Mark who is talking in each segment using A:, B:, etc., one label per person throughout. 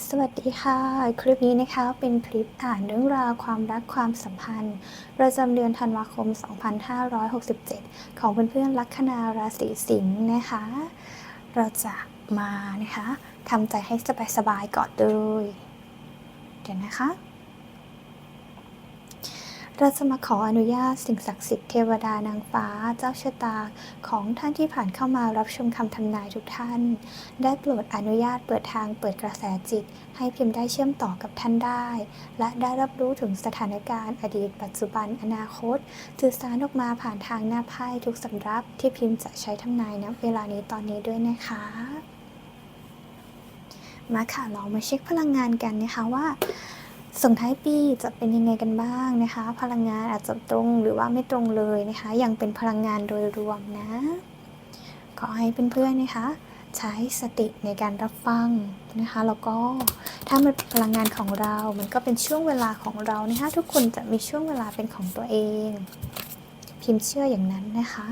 A: สวัสดีค่ะ คลิปนี้นะคะเป็นคลิปอ่านเรื่องราวความรักความสัมพันธ์ ประจำเดือนธันวาคม 2567 ของเพื่อนๆลัคนาราศีสิงห์นะคะ เราจะมานะคะทำใจให้สบายๆก่อนเลย เดี๋ยวนะคะ เราจะมาขออนุญาตสิ่งศักดิ์สิทธิ์เทวดานางฟ้าเจ้าชะตาของท่านที่ผ่านเข้ามารับชมคำทำนายทุกท่าน ได้โปรดอนุญาตเปิดทางเปิดกระแสจิต ให้พิมพ์ได้เชื่อมต่อกับท่านได้ และได้รับรู้ถึงสถานการณ์อดีต ปัจจุบันอนาคตสื่อสารออกมาผ่านทางหน้าไพ่ทุกสำรับที่พิมพ์จะใช้ทำนายณเวลานี้ตอนนี้ด้วยนะคะมาค่ะเรามาเช็คพลังงานกันนะคะว่า ส่งท้ายปีจะเป็นยังไงกันบ้างนะคะ พลังงานอาจจะตรงหรือว่าไม่ตรงเลยนะคะ ยังเป็นพลังงานโดยรวมนะ ขอให้เพื่อนๆนะคะ ใช้สติในการรับฟังนะคะ แล้วก็ถ้ามันเป็นพลังงานของเรา มันก็เป็นช่วงเวลาของเรานะคะ ทุกคนจะมีช่วงเวลาเป็นของตัวเอง พิมพ์เชื่ออย่างนั้นนะคะ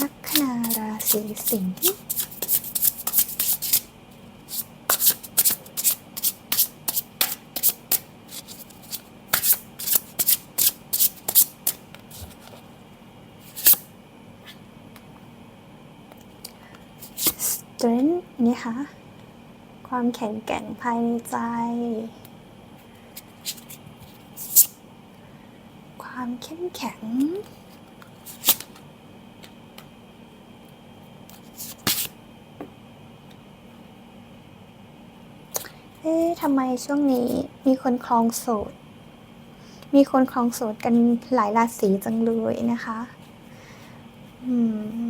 A: ลัคนาราศีสิงห์ strength นี่ค่ะความแข็งแกร่งภายในใจ ความเข้มแข็ง เอ๊ะทำไมช่วงนี้มีคนคลองโสด มีคนคลองโสดกันหลายราศีจังเลยนะคะ อืม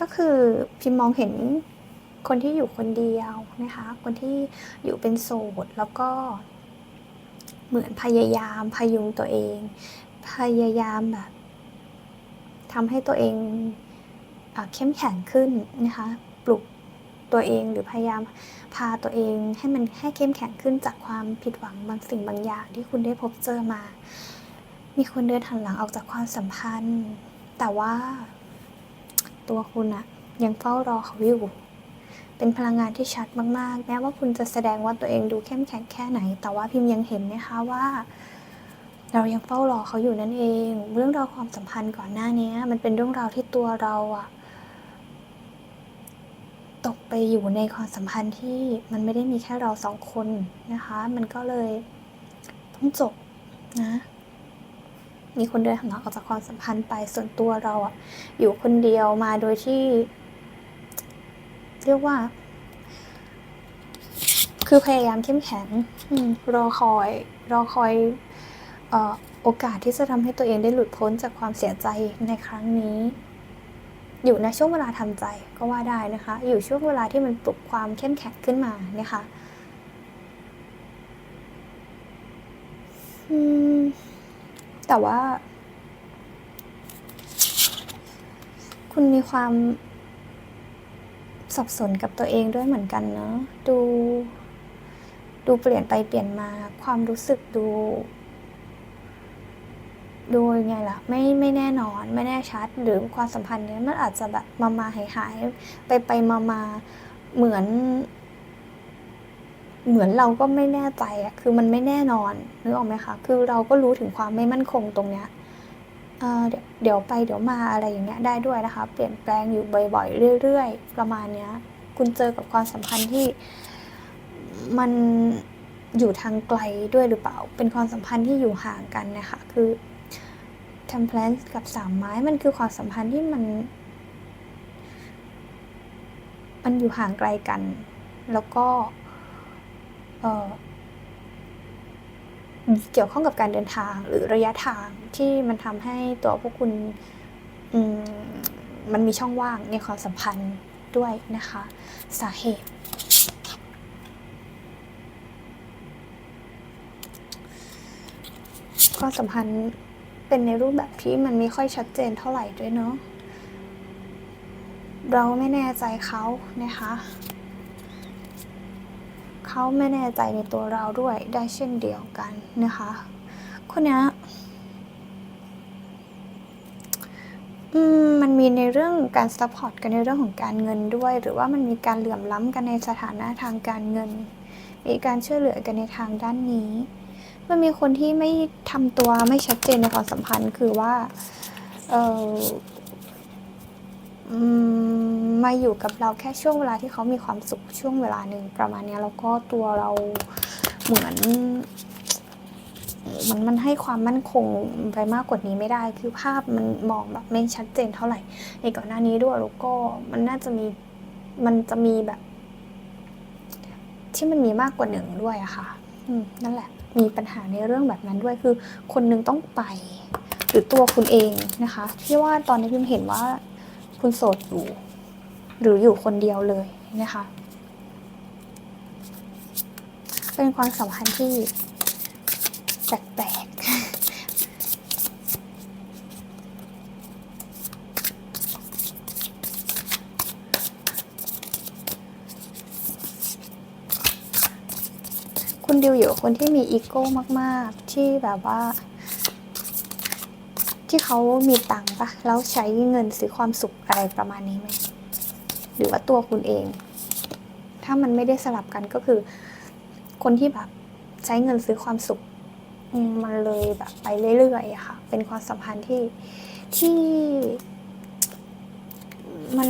A: ก็คือพิมมองเห็นคนที่อยู่คนเดียวนะคะ คนที่อยู่เป็นโสดแล้วก็เหมือนพยายามพยุงตัวเอง พยายามแบบทำให้ตัวเองเอ่อเข้มแข็งขึ้นนะคะ ปลุกตัวเองหรือพยายามพาตัวเองให้มันให้เข้มแข็งขึ้นจากความผิดหวังบางสิ่งบางอย่างที่คุณได้พบเจอมา มีคนเดินหันหลังออกจากความสัมพันธ์ แต่ว่า ตัวคุณอะยังเฝ้ารอเขาอยู่ เป็นพลังงานที่ชัดมากๆ แม้ว่าคุณจะแสดงว่าตัวเองดูเข้มแข็งแค่ไหน แต่ว่าพิมพ์ยังเห็นนะคะว่า เรายังเฝ้ารอเขาอยู่นั่นเอง เรื่องราวความสัมพันธ์ก่อนหน้านี้ มันเป็นเรื่องราวที่ตัวเราอะตกไปอยู่ในความสัมพันธ์ที่มันไม่ได้มีแค่เราสองคนนะคะ มันก็เลยต้องจบนะ มีคนเดินหันหลังออกจากความสัมพันธ์ไปส่วนตัวเราอะอยู่คนเดียวมาโดยที่ เรียกว่า คือพยายามเข้มแข็งอรอคอย รอคอยออโอกาสที่จะทำให้ตัวเองได้หลุดพ้นจากความเสียใจในครั้งนี้ อยู่ในช่วงเวลาทำใจก็ว่าได้นะคะ อยู่ช่วงเวลาที่มันปลุกความเข้มแข็งขึ้นมานะคะ อืม แต่ว่า คุณมีความสับสนกับตัวเองด้วยเหมือนกันเนาะดู ดูเปลี่ยนไปเปลี่ยนมาความรู้สึกดู ดูยังไงล่ะ ไม่ไม่แน่นอนไม่แน่ชัด หรือความสัมพันธ์เนี้ยมันอาจจะแบบมามาหายหายไปไปมามาเหมือน เหมือนเราก็ไม่แน่ใจอะคือมันไม่แน่นอนนึกออกไหมคะ คือเราก็รู้ถึงความไม่มั่นคงตรงเนี้ยเเดี๋ยวเดี๋ยวไปเดี๋ยวมาอะไรอย่างเงี้ยได้ด้วยนะคะ เปลี่ยนแปลงอยู่บ่อยๆเรื่อย ๆ ประมาณเนี้ย คุณเจอกับความสัมพันธ์ที่มันอยู่ทางไกลด้วยหรือเปล่า เป็นความสัมพันธ์ที่อยู่ห่างกันนะคะ คือ temperance กับสามไม้มันคือความสัมพันธ์ที่มัน มันอยู่ห่างไกลกัน แล้วก็ เกี่ยวข้องกับการเดินทางหรือระยะทางที่มันทำให้ตัวพวกคุณมมันมีช่องว่างในความสัมพันธ์ด้วยนะคะ สาเหตุความสัมพันธ์เป็นในรูปแบบที่มันไม่ค่อยชัดเจนเท่าไหร่ด้วยเนาะเราไม่แน่ใจเขานะคะ เขาไม่แน่ใจในตัวเราด้วยได้เช่นเดียวกันนะคะ คนนี้มันมีในเรื่องการซัพพอร์ตกันในเรื่องของการเงินด้วย หรือว่ามันมีการเหลื่อมล้ำกันในสถานะทางการเงิน มีการช่วยเหลือกันในทางด้านนี้ มันมีคนที่ไม่ทำตัวไม่ชัดเจนในความสัมพันธ์คือว่า เออ อืมมาอยู่กับเราแค่ช่วงเวลาที่เขามีความสุขช่วงเวลาหนึ่งประมาณเนี้ยแล้วก็ตัวเราเหมือนมันมันให้ความมั่นคงไปมากกว่านี้ไม่ได้ คือภาพมันมองแบบไม่ชัดเจนเท่าไหร่ในก่อนหน้านี้ด้วยแล้วก็มันน่าจะมีมันจะมีแบบ ที่มันมีมากกว่าหนึ่งด้วยอะค่ะ อืมนั่นแหละ มีปัญหาในเรื่องแบบนั้นด้วยคือ คนหนึงต้องไป หรือตัวคุณเองนะคะที่ว่าตอนนี้พิมเห็นว่า คุณโสดอยู่ หรืออยู่คนเดียวเลยนะคะ เป็นความสัมพันธ์ที่แปลกๆคุณดิวอยู่คนที่มีอีโก้มาก ๆ ที่แบบว่า ที่เขามีตังค์ปะแล้วใช้เงินซื้อความสุขอะไรประมาณนี้ไหมหรือว่าตัวคุณเอง ถ้ามันไม่ได้สลับกันก็คือ คนที่แบบใช้เงินซื้อความสุขมันเลยแบบไปเรื่อยๆค่ะ เป็นความสัมพันธ์ที่ที่มัน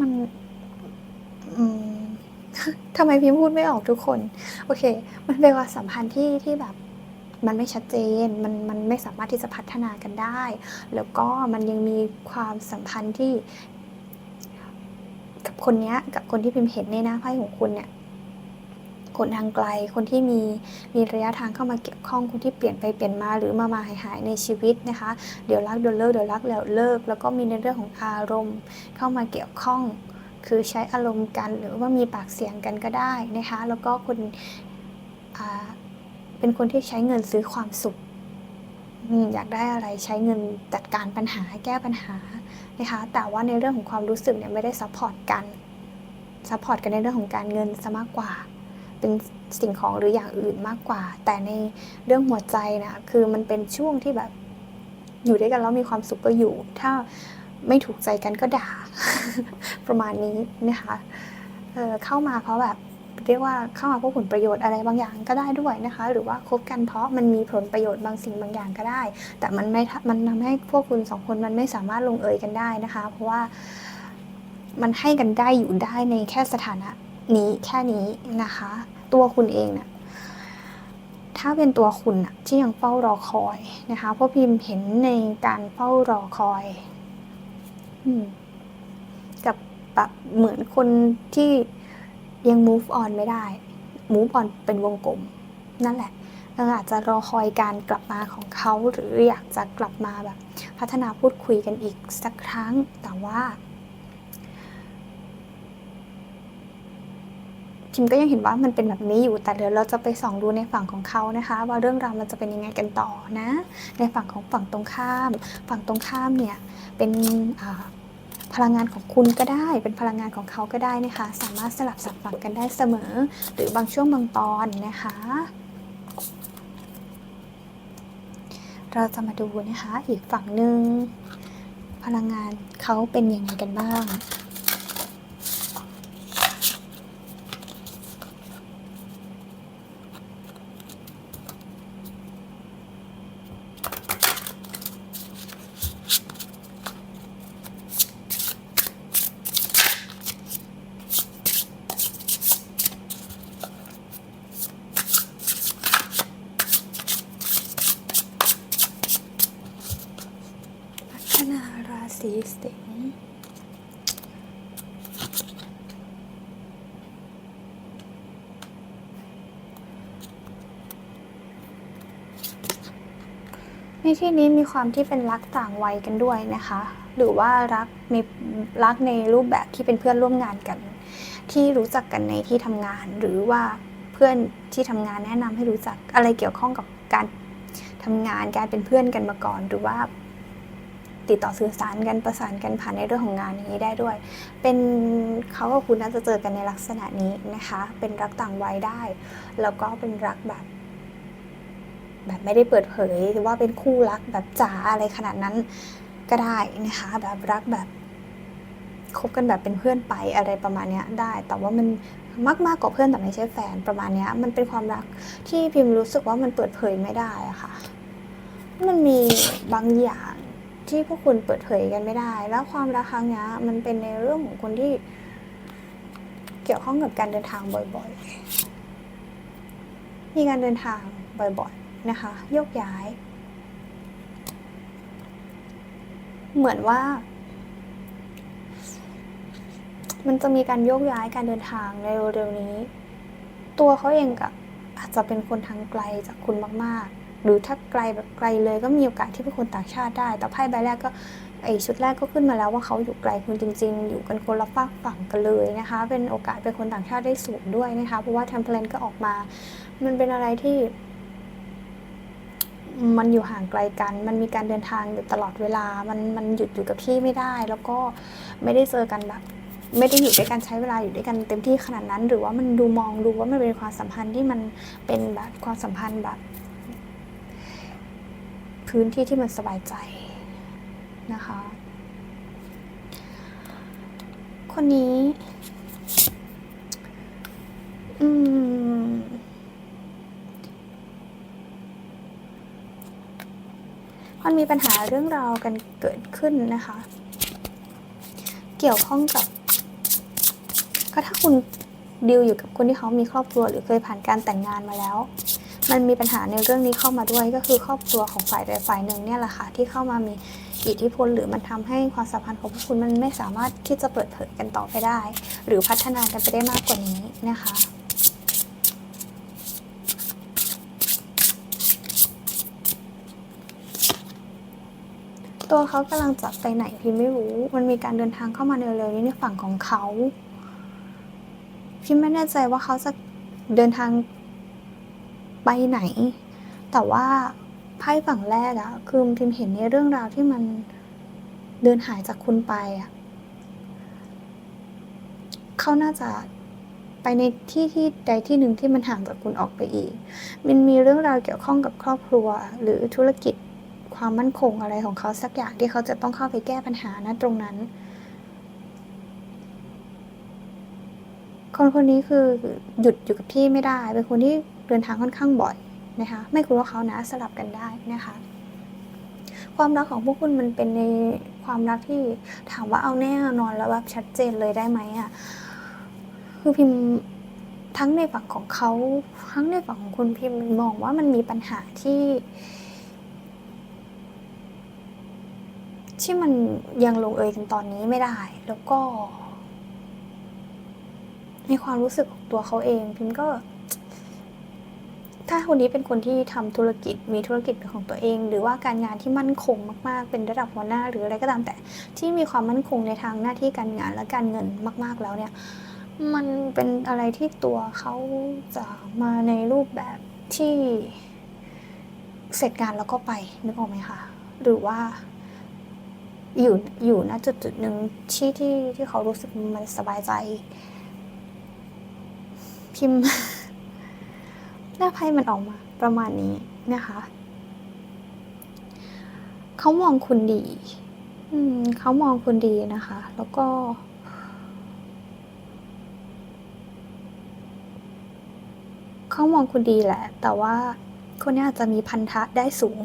A: มันทำไมพิมพูดไม่ออกทุกคน โอเค มันเป็นความสัมพันธ์ที่ที่แบบ มันไม่ชัดเจน มันมันไม่สามารถที่จะพัฒนากันได้ แล้วก็มันยังมีความสัมพันธ์ที่ กับคนเนี้ยกับคนที่พิมพ์เห็นในหน้าไพ่ของคุณเนี่ยคนทางไกล คนที่มีมีระยะทางเข้ามาเกี่ยวข้อง คนที่เปลี่ยนไปเปลี่ยนมาหรือมามาหายหายในชีวิตนะคะ เดี๋ยวรักเดี๋ยวเลิกเดี๋ยวรักแล้วเลิก แล้วก็มีในเรื่องของอารมณ์ เข้ามาเกี่ยวข้อง คือใช้อารมณ์กันหรือว่ามีปากเสียงกันก็ได้นะคะ แล้วก็คนอ่า เป็นคนที่ใช้เงินซื้อความสุขอืมอยากได้อะไรใช้เงินจัดการปัญหาแก้ปัญหานะคะแต่ว่าในเรื่องของความรู้สึกเนี่ยไม่ได้ซัพพอร์ตกันซัพพอร์ตกันในเรื่องของการเงินซะมากกว่า เป็นสิ่งของหรืออย่างอื่นมากกว่า แต่ในเรื่องหัวใจนะคือมันเป็นช่วงที่แบบอยู่ด้วยกันแล้วมีความสุขก็อยู่ ถ้าไม่ถูกใจกันก็ด่าประมาณนี้นะคะเเข้ามาเพราะแบบ เรียกว่าเข้ามาเพราะผลประโยชน์อะไรบางอย่างก็ได้ด้วยนะคะ หรือว่าคบกันเพราะมันมีผลประโยชน์บางสิ่งบางอย่างก็ได้ แต่มันไม่ทะมันทำให้พวกคุณสองคนมันไม่สามารถลงเอยกันได้นะคะ เพราะว่ามันให้กันได้อยู่ได้ในแค่สถานะนี้แค่นี้นะคะ ตัวคุณเองเนี่ยถ้าเป็นตัวคุณอะที่ยังเฝ้ารอคอยนะคะเพราะพิมพ์เห็นในการเฝ้ารอคอยอกับแบบเหมือนคนที่ ยัง move on ไม่ได้ move on เป็นวงกลม นั่นแหละเอออาจจะรอคอยการกลับมาของเขาหรืออยากจะกลับมาแบบ พัฒนาพูดคุยกันอีกสักครั้งแต่ว่าพิมก็ยังเห็นว่ามันเป็นแบบนี้อยู่ แต่เดี๋ยวเราจะไปส่องดูในฝั่งของเขานะคะ ว่าเรื่องราวมันจะเป็นยังไงกันต่อนะ ในฝั่งของฝั่งตรงข้าม ฝั่งตรงข้ามเนี่ยเป็นอ่า พลังงานของคุณก็ได้ เป็นพลังงานของเขาก็ได้นะคะ สามารถสลับสับฝั่งกันได้เสมอ หรือบางช่วงบางตอนนะคะ เราจะมาดูนะคะอีกฝั่งหนึ่งพลังงานเขาเป็นยังไงกันบ้าง คนาราศีสิงห์ในที่นี้มีความที่เป็นรักต่างวัยกันด้วยนะคะ หรือว่ารักในรักในรูปแบบที่เป็นเพื่อนร่วมงานกัน ที่รู้จักกันในที่ทำงาน หรือว่าเพื่อนที่ทำงานแนะนำให้รู้จักอะไรเกี่ยวข้องกับการทำงานการเป็นเพื่อนกันมาก่อน หรือว่า ติดต่อสื่อสารกันประสานกันผ่านในเรื่องของงานอย่างนี้ได้ด้วย เป็นเขากับคุณน่าจะเจอกันในลักษณะนี้นะคะ เป็นรักต่างวัยได้ แล้วก็เป็นรักแบบ แบบไม่ได้เปิดเผยหรือว่าเป็นคู่รักแบบจ๋าอะไรขนาดนั้นก็ได้นะคะ แบบรักแบบคบกันแบบเป็นเพื่อนไปอะไรประมาณนี้ได้ แต่ว่ามันมากมากกว่าเพื่อนแต่ไม่ใช่แฟนประมาณนี้มันเป็นความรักที่พิมรู้สึกว่ามันเปิดเผยไม่ได้อะค่ะ มันมีบางอย่าง ที่พวกคุณเปิดเผยกันไม่ได้ แล้วความรักครั้งนี้มันเป็นในเรื่องของคนที่เกี่ยวข้องกับการเดินทางบ่อยๆ มีการเดินทางบ่อยๆ นะคะ โยกย้าย เหมือนว่า มันจะมีการโยกย้ายการเดินทางในเร็วๆนี้ ตัวเขาเองก็อาจจะเป็นคนทางไกลจากคุณมากๆ หรือถ้าไกลแบบไกลเลยก็มีโอกาสที่เป็นคนต่างชาติได้ แต่ไพ่ใบแรกก็ไอชุดแรกก็ขึ้นมาแล้วว่าเขาอยู่ไกลคุณจริง ๆ อยู่กันคนละฝากฝั่งกันเลยนะคะ เป็นโอกาสเป็นคนต่างชาติได้สูงด้วยนะคะ เพราะว่าทมเพลนก็ออกมา มันเป็นอะไรที่ มันอยู่ห่างไกลกัน มันมีการเดินทางอยู่ตลอดเวลา มันมันหยุดอยู่กับที่ไม่ได้ แล้วก็ไม่ได้เจอกันแบบไม่ได้อยู่ด้วยกันใช้เวลาอยู่ด้วยกันเต็มที่ขนาดนั้น หรือว่ามันดูมองดูว่ามันเป็นความสัมพันธ์ที่มันเป็นแบบความสัมพันธ์แบบ พื้นที่ที่มันสบายใจนะคะ คนนี้ อืม มันมีปัญหาเรื่องราวกันเกิดขึ้นนะคะ เกี่ยวข้องกับ ก็ถ้าคุณดิวอยู่กับคนที่เขามีครอบครัวหรือเคยผ่านการแต่งงานมาแล้ว มันมีปัญหาในเรื่องนี้เข้ามาด้วยก็คือครอบครัวของฝ่ายใดฝ่ายหนึ่งเนี่ยแหละค่ะที่เข้ามามีอิทธิพลหรือมันทำให้ความสัมพันธ์ของพวกคุณมันไม่สามารถที่จะเปิดเผยกันต่อไปได้ หรือพัฒนากันไปได้มากกว่านี้นะคะตัวเขากำลังจะไปไหนพิมไม่รู้ มันมีการเดินทางเข้ามาเร็วๆนี้ในฝั่งของเขาพิมไม่แน่ใจว่าเขาจะเดินทาง ไปไหน แต่ว่าไพ่ฝั่งแรกอะคือพิมเห็นในเรื่องราวที่มันเดินหายจากคุณไปอะเขาน่าจะไปในที่ที่ใดที่หนึ่งที่มันห่างจากคุณออกไปอีก มันมีเรื่องราวเกี่ยวข้องกับครอบครัว หรือธุรกิจความมั่นคงอะไรของเขาสักอย่างที่เขาจะต้องเข้าไปแก้ปัญหานะตรงนั้น คนคนนี้คือหยุดอยู่กับที่ไม่ได้ เป็นคนที่ เดินทางค่อนข้างบ่อยนะคะไม่คุณว่าเขานะสลับกันได้นะคะ ความรักของพวกคุณมันเป็นในความรักที่ถามว่าเอาแน่นอนแล้วแบบชัดเจนเลยได้ไหมอะคือพิมพ์ทั้งในฝั่งของเขาทั้งในฝั่งของคุณพิมพ์มองว่ามันมีปัญหาที่ ที่มันยังลงเอยกันตอนนี้ไม่ได้ แล้วก็ ในความรู้สึกของตัวเขาเองพิมก็ ถ้าคนนี้เป็นคนที่ทำธุรกิจมีธุรกิจเป็นของตัวเอง หรือว่าการงานที่มั่นคงมาก ๆ เป็นระดับหัวหน้า หรืออะไรก็ตามแต่ที่มีความมั่นคงในทางหน้าที่การงานและการเงินมาก ๆแล้วเนี่ยมันเป็นอะไรที่ตัวเขาจะมาในรูปแบบที่เสร็จงานแล้วก็ไปนึกออกไหมคะหรือว่าอยู่อยู่ณจุดจุดหนึ่งที่ที่ที่เขารู้สึกมันสบายใจ พิมพ์ หน้าไพ่มันออกมาประมาณนี้นะคะเขามองคุณดี อืมเขามองคุณดีนะคะ แล้วก็ เขามองคุณดีแหละ แต่ว่าคนนี้อาจจะมีพันธะได้สูง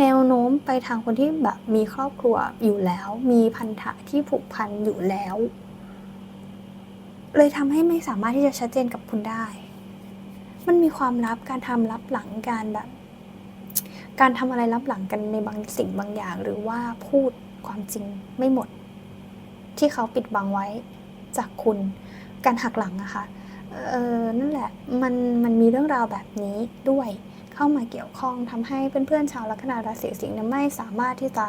A: แนวโน้มไปทางคนที่แบบมีครอบครัวอยู่แล้ว มีพันธะที่ผูกพันอยู่แล้ว เลยทำให้ไม่สามารถที่จะชัดเจนกับคุณได้ มันมีความลับการทำลับหลังการแบบ การทำอะไรลับหลังกันในบางสิ่งบางอย่าง หรือว่าพูดความจริงไม่หมด ที่เขาปิดบังไว้จากคุณการหักหลังอะค่ะเออนั่นแหละมันมันมีเรื่องราวแบบนี้ด้วยเข้ามาเกี่ยวข้องทำให้เพื่อนๆชาวลัคนาราศีสิงห์ไม่สามารถที่จะ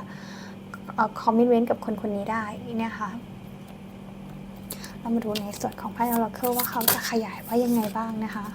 A: คอมมิชเมนต์กับคนคนนี้ได้นี่ยค่ะเรามาดูในส่วนของไพ่ออราเคิลว่าเขาจะขยายว่ายังไงบ้างนะคะ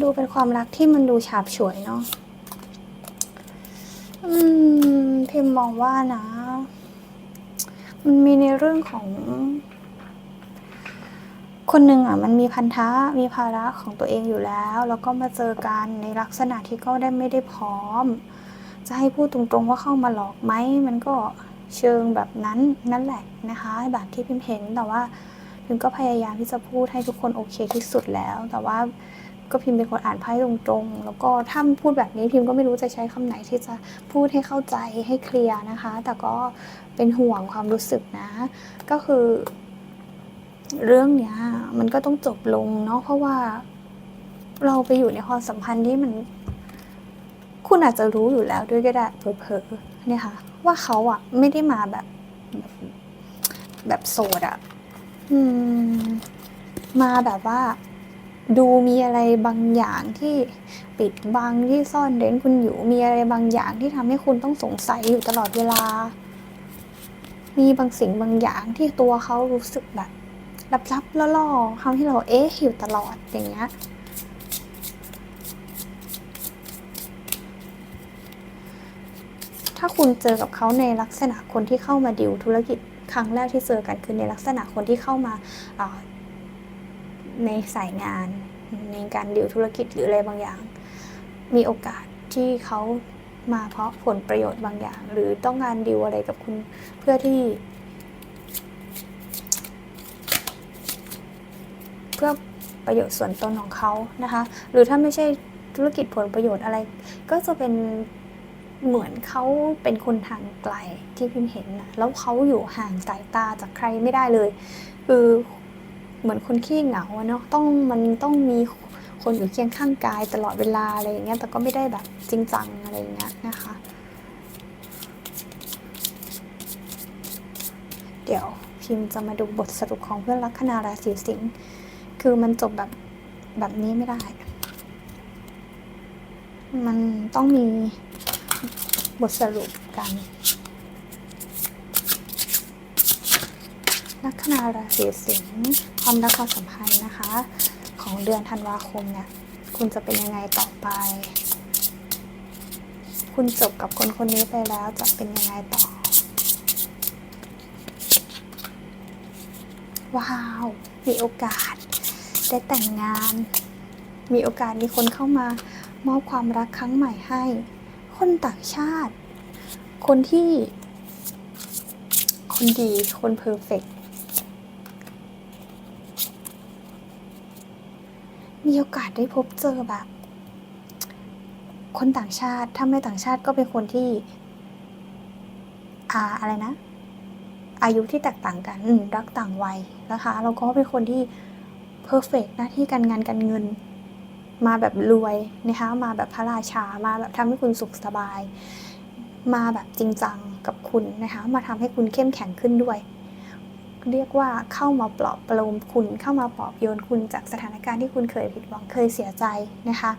A: ดู เป็นความรักที่มันดูฉาบฉวยเนาะอืมพิมมองว่านะ มันมีในเรื่องของ คนหนึ่งอะ มันมีพันธะมีภาระของตัวเองอยู่แล้ว แล้วก็มาเจอกันในลักษณะที่ก็ได้ไม่ได้พร้อม จะให้พูดตรงๆว่าเข้ามาหลอกไหมมันก็เชิงแบบนั้นนั่นแหละนะคะแบบที่พิมเห็นแต่ว่าพิมก็พยายามที่จะพูดให้ทุกคนโอเคที่สุดแล้ว แต่ว่า ก็พิมพ์เป็นคนอ่านไพ่ตรงๆ แล้วก็ถ้าพูดแบบนี้พิมก็ไม่รู้จะใช้คำไหนที่จะพูดให้เข้าใจให้เคลียร์นะคะ แต่ก็เป็นห่วงความรู้สึกนะ ก็คือ เรื่องเนี้ย มันก็ต้องจบลงเนาะเพราะว่า เราไปอยู่ในความสัมพันธ์ที่มัน คุณอาจจะรู้อยู่แล้วด้วยก็ได้เผลอๆเนี่ยค่ะ ว่าเขาอะไม่ได้มาแบบ แบบโสดอะอืม มาแบบว่า ดูมีอะไรบางอย่างที่ปิดบังที่ซ่อนเร้นคุณอยู่ มีอะไรบางอย่างที่ทำให้คุณต้องสงสัยอยู่ตลอดเวลา มีบางสิ่งบางอย่างที่ตัวเขารู้สึกแบบลับๆล่อๆทำให้เราเอ๊ะอยู่ตลอดอย่างเงี้ยถ้าคุณเจอกับเขาในลักษณะคนที่เข้ามาดิวธุรกิจครั้งแรกที่เจอกันคือในลักษณะคนที่เข้ามาา ในสายงาน ในการดิวธุรกิจหรืออะไรบางอย่าง มีโอกาสที่เขามาเพราะผลประโยชน์บางอย่าง หรือต้องการดิวอะไรกับคุณเพื่อที่ เพื่อประโยชน์ส่วนตนของเขานะคะ หรือถ้าไม่ใช่ธุรกิจผลประโยชน์อะไร ก็จะเป็นเหมือนเขาเป็นคนทางไกลที่พิมเห็นนะแล้วเขาอยู่ห่างสายตาจากใครไม่ได้เลย คือ เหมือนคนขี้เหงาเนาะต้องมันต้องมีคนอยู่เคียงข้างกายตลอดเวลาอะไรอย่างเงี้ยแต่ก็ไม่ได้แบบจริงจังอะไรอย่างเงี้ยนะคะ เดี๋ยวพิมจะมาดูบทสรุปของเพื่อนลัคนาราศีสิงห์คือมันจบแบบแบบนี้ไม่ได้ มันต้องมีบทสรุปกัน ลัคนาราศีสิงห์ความรักความสัมพันธ์นะคะ ของเดือนธันวาคมเนี่ยคุณจะเป็นยังไงต่อไป คุณจบกับคนคนนี้ไปแล้วจะเป็นยังไงต่อ ว้าว มีโอกาส ได้แต่งงาน มีโอกาสมีคนเข้ามามอบความรักครั้งใหม่ให้ คนต่างชาติ คนที่ คนดี คนเพอร์เฟก มีโอกาสได้พบเจอแบบ คนต่างชาติ ถ้าไม่ต่างชาติก็เป็นคนที่ อ่าอะไรนะ อายุที่แตกต่างกันรักต่างวัยนะคะแล้วก็เป็นคนที่เพอร์เฟกหน้าที่การงานการเงิน มาแบบรวยนะคะ มาแบบพระราชา มาแบบทำให้คุณสุขสบาย มาแบบจริงจังกับคุณนะคะ มาทำให้คุณเข้มแข็งขึ้นด้วย เรียกว่าเข้ามาปลอบประโลมคุณเข้ามาปลอบโยนคุณจากสถานการณ์ที่คุณเคยผิดหวังเคยเสียใจนะคะ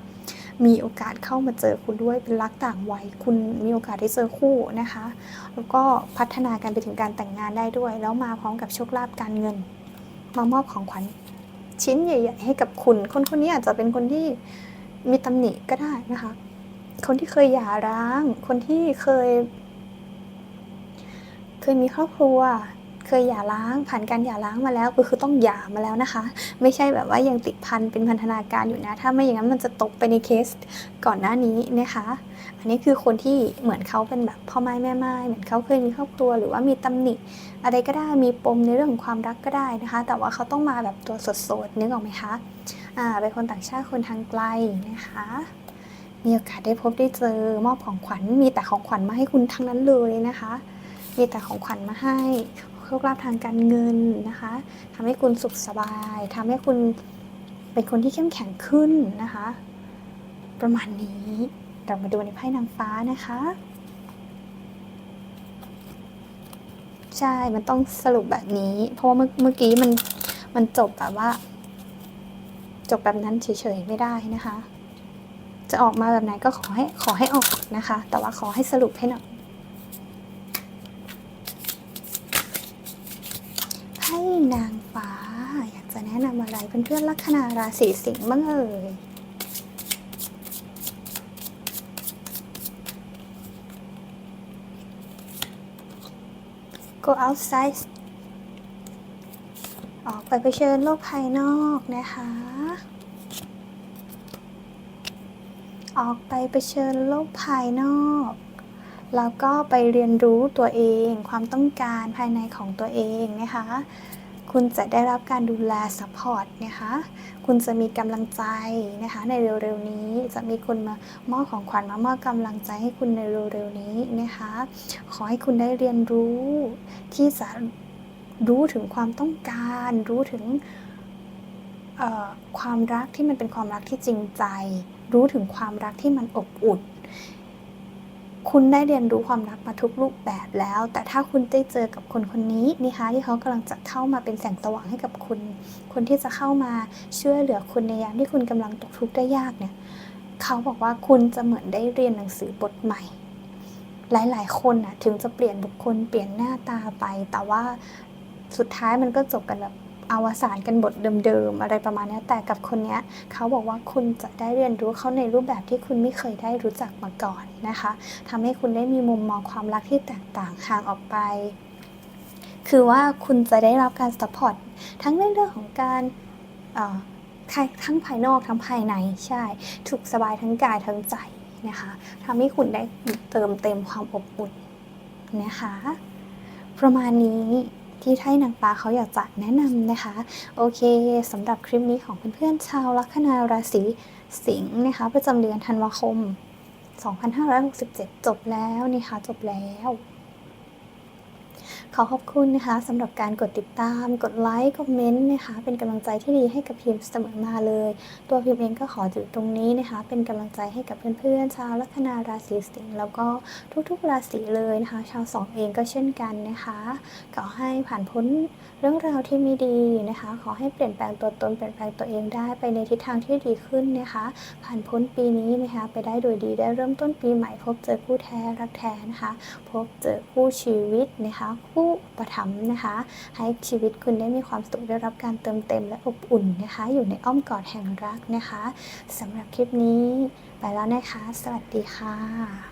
A: มีโอกาสเข้ามาเจอคุณด้วยเป็นรักต่างวัยคุณมีโอกาสได้เจอคู่นะคะ แล้วก็พัฒนากันไปถึงการแต่งงานได้ด้วย แล้วมาพร้อมกับโชคลาภการเงิน มามอบของขวัญชิ้นใหญ่ ๆ ให้กับคุณ คนคนนี้อาจจะเป็นคนที่มีตำหนิก็ได้นะคะ คนที่เคยหย่าร้าง คนที่เคย เคยมีครอบครัว เคยหย่าร้างผ่านการหย่าร้างมาแล้วก็คือต้องหย่ามาแล้วนะคะ ไม่ใช่แบบว่ายังติดพันเป็นพันธนาการอยู่นะ ถ้าไม่อย่างนั้นมันจะตกไปในเคสก่อนหน้านี้นะคะ อันนี้คือคนที่เหมือนเขาเป็นแบบพ่อไม้แม่ไม้เหมือนเขาเคยมีครอบครัวหรือว่ามีตำหนิอะไรก็ได้มีปมในเรื่องของความรักก็ได้นะคะ แต่ว่าเขาต้องมาแบบตัวสดๆนึกออกไหมคะอ่าเป็นคนต่างชาติคนทางไกลนะคะมีโอกาสได้พบได้เจอมอบของขวัญมีแต่ของขวัญมาให้คุณทั้งนั้นเลยนะคะ มีแต่ของขวัญมาให้ คลาภทางการเงินนะคะทำให้คุณสุขสบายทำให้คุณเป็นคนที่เข้มแข็งขึ้นนะคะ ประมาณนี้เรามาดูในไพ่นางฟ้านะคะ ใช่มันต้องสรุปแบบนี้ เพราะว่าเมื่อกี้มันมันจบแบบว่า จบแบบนั้นเฉยๆไม่ได้นะคะ จะออกมาแบบไหนก็ขอให้ขอให้ออกนะคะ แต่ว่าขอให้สรุปให้หน่อย อะไรเพื่อนๆลัคนาราศีสิงห์บ้างเอ่ยก็ outside ออกไปเผชิญโลกภายนอกนะคะ ออกไปเผชิญโลกภายนอก แล้วก็ไปเรียนรู้ตัวเอง ความต้องการภายในของตัวเองนะคะ คุณจะได้รับการดูแลซัพพอร์ตนะคะคุณจะมีกำลังใจนะคะ ในเร็วๆนี้จะมีคนมามอบของขวัญมามอบกำลังใจให้คุณในเร็วๆนี้นะคะ ขอให้คุณได้เรียนรู้ที่จะรู้ถึงความต้องการ รู้ถึงความรักที่มันเป็นความรักที่จริงใจ รู้ถึงความรักที่มันอบอุ่น คุณได้เรียนรู้ความรักมาทุกรูปแบบแล้ว แต่ถ้าคุณได้เจอกับคนคนนี้นะคะที่เขากำลังจะเข้ามาเป็นแสงสว่างให้กับคุณ คนที่จะเข้ามาช่วยเหลือคุณในยามที่คุณกำลังตกทุกข์ได้ยากเนี่ยเขาบอกว่าคุณจะเหมือนได้เรียนหนังสือบทใหม่ หลาย ๆ คนน่ะถึงจะเปลี่ยนบุคคลเปลี่ยนหน้าตาไป แต่ว่าสุดท้ายมันก็จบกันแบบ อวสานกันบทเดิมๆอะไรประมาณนี้แต่กับคนนี้เขาบอกว่าคุณจะได้เรียนรู้เขาในรูปแบบที่คุณไม่เคยได้รู้จักมาก่อนนะคะทำให้คุณได้มีมุมมองความรักที่แตกต่างห่างออกไป คือว่าคุณจะได้รับการสปอร์ตทั้งในเรื่องของการทั้งภายนอกทั้งภายในใช่ ถูกสบายทั้งกายทั้งใจนะคะทำให้คุณได้เติมเต็มความอบอุ่นนะคะ ประมาณนี้ ที่ไทยนางฟ้าเขาอยากจะแนะนำนะคะ โอเคสำหรับคลิปนี้ของเพื่อนๆชาวลัคนาราศีสิงห์นะคะ ประจำเดือนธันวาคม 2567 จบแล้วนะคะจบแล้ว ขอขอบคุณนะคะสำหรับการกดติดตาม กดไลค์ คอมเมนต์นะคะ เป็นกำลังใจที่ดีให้กับพิมพ์เสมอมาเลย ตัวพิมพ์เองก็ขออยู่ตรงนี้นะคะ เป็นกำลังใจให้กับเพื่อนๆ ชาวลัคนาราศีสิงห์แล้วก็ทุกๆราศีเลยนะคะ ชาวสองเองก็เช่นกันนะคะขอให้ผ่านพ้นเรื่องราวที่ไม่ดีนะคะ ขอให้เปลี่ยนแปลงตัวตนเปลี่ยนแปลงตัวเองได้ไปในทิศทางที่ดีขึ้นนะคะ ผ่านพ้นปีนี้นะคะ ไปได้โดยดีได้เริ่มต้นปีใหม่พบเจอคู่แท้รักแท้นะคะ พบเจอคู่ชีวิตนะคะคู่อุประถมภ์นะคะ ให้ชีวิตคุณได้มีความสุขได้รับการเติมเต็มและอบอุ่นนะคะ อยู่ในอ้อมกอดแห่งรักนะคะสำหรับคลิปนี้ ไปแล้วนะคะ สวัสดีค่ะ